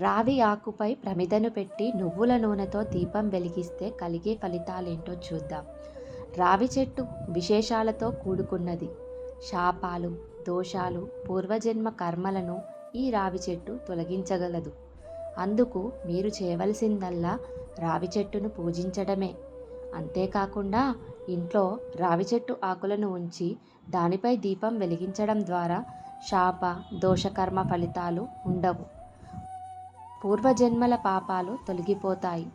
రావి ఆకుపై ప్రమిదను పెట్టి నువ్వుల నూనెతో దీపం వెలిగిస్తే కలిగే ఫలితాలేంటో చూద్దాం. రావి చెట్టు విశేషాలతో కూడుకున్నది. శాపాలు దోషాలు పూర్వజన్మ కర్మలను ఈ రావి చెట్టు తొలగించగలదు. అందుకు మీరు చేయవలసిందల్లా రావి చెట్టును పూజించడమే. అంతేకాకుండా ఇంట్లో రావి చెట్టు ఆకులను ఉంచి దానిపై దీపం వెలిగించడం ద్వారా శాప దోషకర్మ ఫలితాలు ఉండవు. పూర్వజన్మల పాపాలు తొలగిపోతాయి.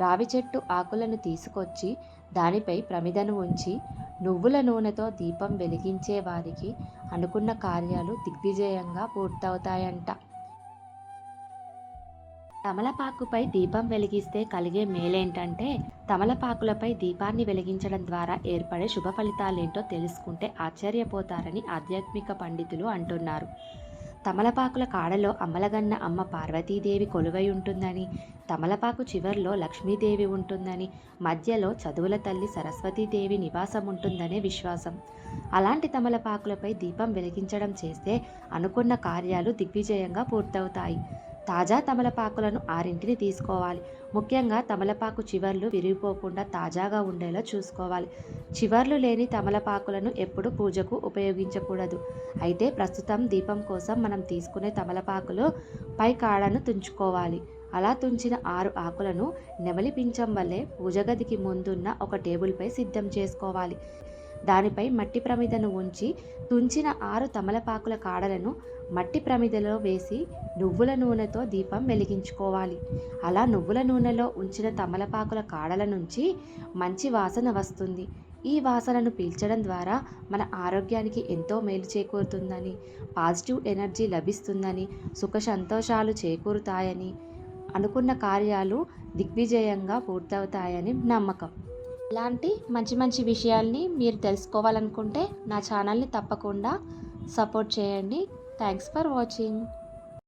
రావి చెట్టు ఆకులను తీసుకొచ్చి దానిపై ప్రమిదను ఉంచి నువ్వుల నూనెతో దీపం వెలిగించే వారికి అనుకున్న కార్యాలు దిగ్విజయంగా పూర్తవుతాయంట. తమలపాకుపై దీపం వెలిగిస్తే కలిగే మేలేంటంటే తమలపాకులపై దీపాన్ని వెలిగించడం ద్వారా ఏర్పడే శుభ ఫలితాలేంటో తెలుసుకుంటే ఆశ్చర్యపోతారని ఆధ్యాత్మిక పండితులు అంటున్నారు. తమలపాకుల కాడలో అమ్మలగన్న అమ్మ పార్వతీదేవి కొలువై ఉంటుందని తమలపాకు చివర్లో లక్ష్మీదేవి ఉంటుందని మధ్యలో చదువుల తల్లి సరస్వతీదేవి నివాసం ఉంటుందనే విశ్వాసం. అలాంటి తమలపాకులపై దీపం వెలిగించడం చేస్తే అనుకున్న కార్యాలు దిగ్విజయంగా పూర్తవుతాయి. తాజా తమలపాకులను ఆరింటిని తీసుకోవాలి. ముఖ్యంగా తమలపాకు చివర్లు విరిగిపోకుండా తాజాగా ఉండేలా చూసుకోవాలి. చివర్లు లేని తమలపాకులను ఎప్పుడు పూజకు ఉపయోగించకూడదు. అయితే ప్రస్తుతం దీపం కోసం మనం తీసుకునే తమలపాకులు పై కాడను తుంచుకోవాలి. అలా తుంచిన ఆరు ఆకులను నెమలి పించం వల్లే పూజగదికి ముందున్న ఒక టేబుల్పై సిద్ధం చేసుకోవాలి. దానిపై మట్టి ప్రమిదను ఉంచి తుంచిన ఆరు తమలపాకుల కాడలను మట్టి ప్రమిదలో వేసి నువ్వుల నూనెతో దీపం వెలిగించుకోవాలి. అలా నువ్వుల నూనెలో ఉంచిన తమలపాకుల కాడల నుంచి మంచి వాసన వస్తుంది. ఈ వాసనను పీల్చడం ద్వారా మన ఆరోగ్యానికి ఎంతో మేలు చేకూరుతుందని పాజిటివ్ ఎనర్జీ లభిస్తుందని సుఖ సంతోషాలు చేకూరుతాయని అనుకున్న కార్యాలు దిగ్విజయంగా పూర్తవుతాయని నమ్మకం. ఇలాంటి మంచి మంచి విషయాల్ని మీరు తెలుసుకోవాలనుకుంటే నా ఛానల్ని తప్పకుండా సపోర్ట్ చేయండి. Thanks for watching